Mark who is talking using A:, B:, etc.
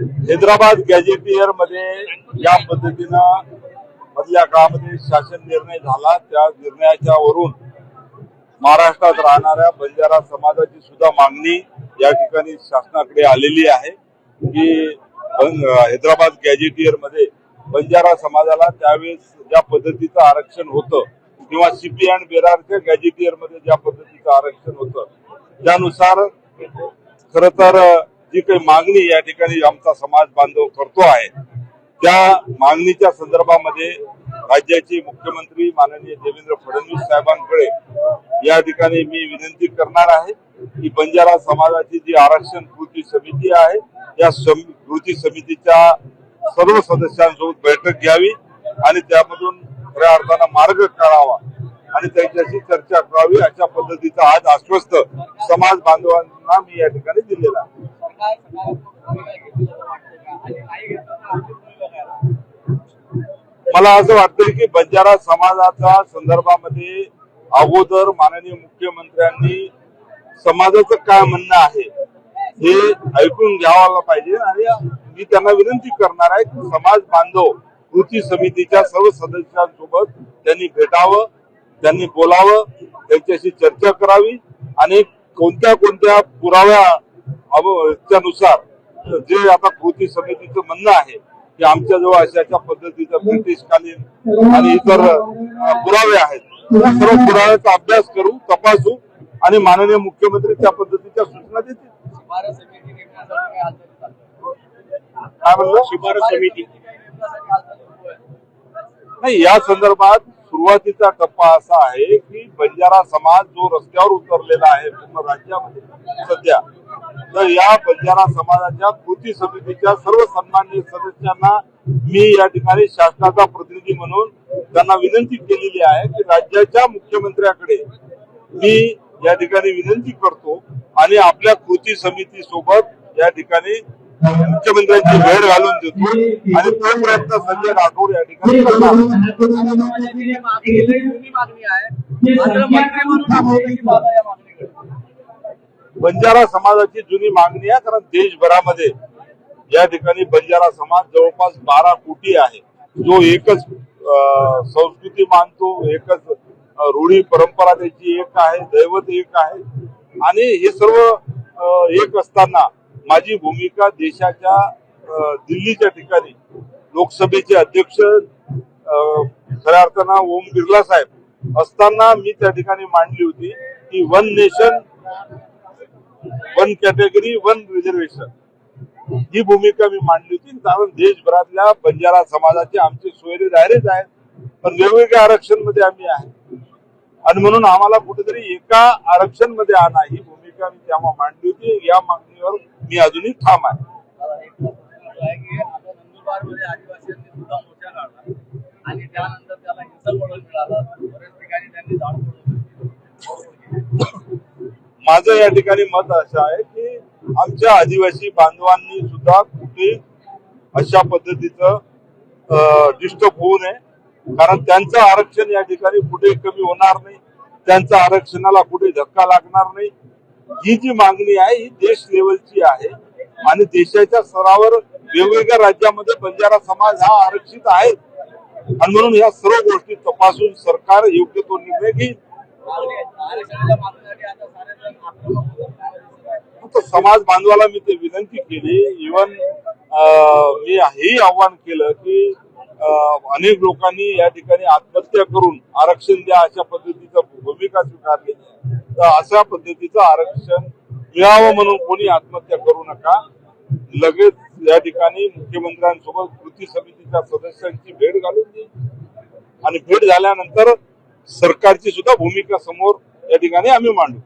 A: हैदराबाद गॅजेटियरमध्ये या पद्धतीनं मधल्या काळामध्ये शासन निर्णय झाला. त्या निर्णयाच्या वरून महाराष्ट्रात राहणाऱ्या बंजारा समाजाची सुद्धा मागणी या ठिकाणी शासनाकडे आलेली आहे की हैदराबाद गॅजेटियरमध्ये बंजारा समाजाला त्यावेळेस ज्या पद्धतीचं आरक्षण होतं किंवा सीपी अँड बेरारच्या गॅजेटियरमध्ये ज्या पद्धतीचं आरक्षण होतं त्यानुसार खर तर जी काही मागणी या ठिकाणी आमचा समाज बांधव करतो आहे त्या मागणीच्या संदर्भामध्ये राज्याचे मुख्यमंत्री माननीय देवेंद्र फडणवीस साहेबांकडे या ठिकाणी मी विनंती करणार आहे की बंजारा समाजाची जी आरक्षण कृती समिती आहे या सम- कृती समितीच्या सर्व सदस्यांसोबत बैठक घ्यावी आणि त्यामधून खऱ्या अर्थानं मार्ग काढावा आणि त्यांच्याशी चर्चा करावी अशा पद्धतीचं आज आश्वस्त समाज बांधवांना मी या ठिकाणी दिलेलं मला असं वाटतं की बंजारा समाजाच्या संदर्भामध्ये अगोदर माननीय मुख्यमंत्र्यांनी समाजाचं काय म्हणणं आहे हे ऐकून घ्यावायला पाहिजे. आणि मी त्यांना विनंती करणार आहे की समाज बांधव कृती समितीच्या सर्व सदस्यांसोबत त्यांनी भेटावं त्यांनी बोलावं त्यांच्याशी चर्चा करावी. आणि कोणत्या कोणत्या पुराव्या अव- नुसार जे आता कृती समितीचं म्हणणं आहे की आमच्या जवळ अशा अशा पद्धतीचं ब्रिटिशकालीन आणि इतर पुरावे आहेत. सर्व पुराव्याचा अभ्यास करू तपासू आणि माननीय मुख्यमंत्री त्या पद्धतीच्या सूचना देतील.
B: काय
A: म्हणलं?
B: शिफारस समिती.
A: नाही या संदर्भात सुरुवातीचा टप्पा असा आहे की बंजारा समाज जो रस्त्यावर उतरलेला आहे पूर्ण राज्यामध्ये सध्या तर या बंजारा समाजाच्या कृती समितीच्या सर्व सन्माननीय सदस्यांना मी या ठिकाणी शासनाचा प्रतिनिधी म्हणून त्यांना विनंती केलेली आहे की राज्याच्या मुख्यमंत्र्याकडे मी या ठिकाणी विनंती करतो आणि आपल्या कृती समिती सोबत या ठिकाणी मुख्यमंत्र्यांची भेट घालून देतो आणि तो प्रयत्न संजय राठोड या ठिकाणी करणार बंजारा समाजाची जुनी मागणी आहे कारण देशभरामध्ये या ठिकाणी बंजारा समाज जवळपास बारा कोटी आहे. जो एकच अं, संस्कृती मानतो एकच रूढी परंपरा त्याची एक आहे दैवत एक आहे. आणि हे सर्व एक असताना माझी भूमिका देशाच्या दिल्लीच्या ठिकाणी लोकसभेचे अध्यक्ष अं, खऱ्या अर्थानं ओम बिर्ला साहेब असताना मी त्या ठिकाणी मांडली होती की one nation one category one reservation ही भूमिका मी मांडली होती. कारण देशभरातल्या बंजारा समाजाचे आमचे सोयरे दायरेच आहेत पण वेगवेगळ्या आरक्षणमध्ये आम्ही आहे. आणि म्हणून आम्हाला कुठेतरी एका आरक्षणमध्ये आणा. ही भूमिका मी तेव्हा मांडली होती. या मागणीवर मी अजूनही ठाम आहे.
B: आणि त्यानंतर त्याला हिंसक वळण मिळालं बऱ्याच ठिकाणी त्यांनी जाळपोळ
A: माझं या ठिकाणी मत असं आहे की आमच्या आदिवासी बांधवांनी सुद्धा कुठे अशा पद्धतीचं डिस्टर्ब होऊ नये. कारण त्यांचं आरक्षण या ठिकाणी कुठे कमी होणार नाही. त्यांचा आरक्षणाला कुठे धक्का लागणार नाही. ही जी मागणी आहे ही देश लेवलची आहे. आणि देशाच्या स्तरावर वेगवेगळ्या राज्यामध्ये बंजारा समाज हा आरक्षित आहे. आणि म्हणून या सर्व गोष्टी तपासून सरकार योग्य तो निर्णय घेईल. फक्त समाज बांधवाला मी ते विनंती केली. इवन मी हेही आव्हान केलं की अनेक लोकांनी या ठिकाणी आत्महत्या करून आरक्षण द्या अशा पद्धतीचा भूमिका स्वीकारली. तर अशा पद्धतीचं आरक्षण मिळावं म्हणून कोणी आत्महत्या करू नका. लगेच या ठिकाणी मुख्यमंत्र्यांसोबत कृती समितीच्या सदस्यांची भेट घालून दे आणि भेट झाल्यानंतर सरकारची सुद्धा भूमिका समोर या ठिकाणी आम्ही मांडू.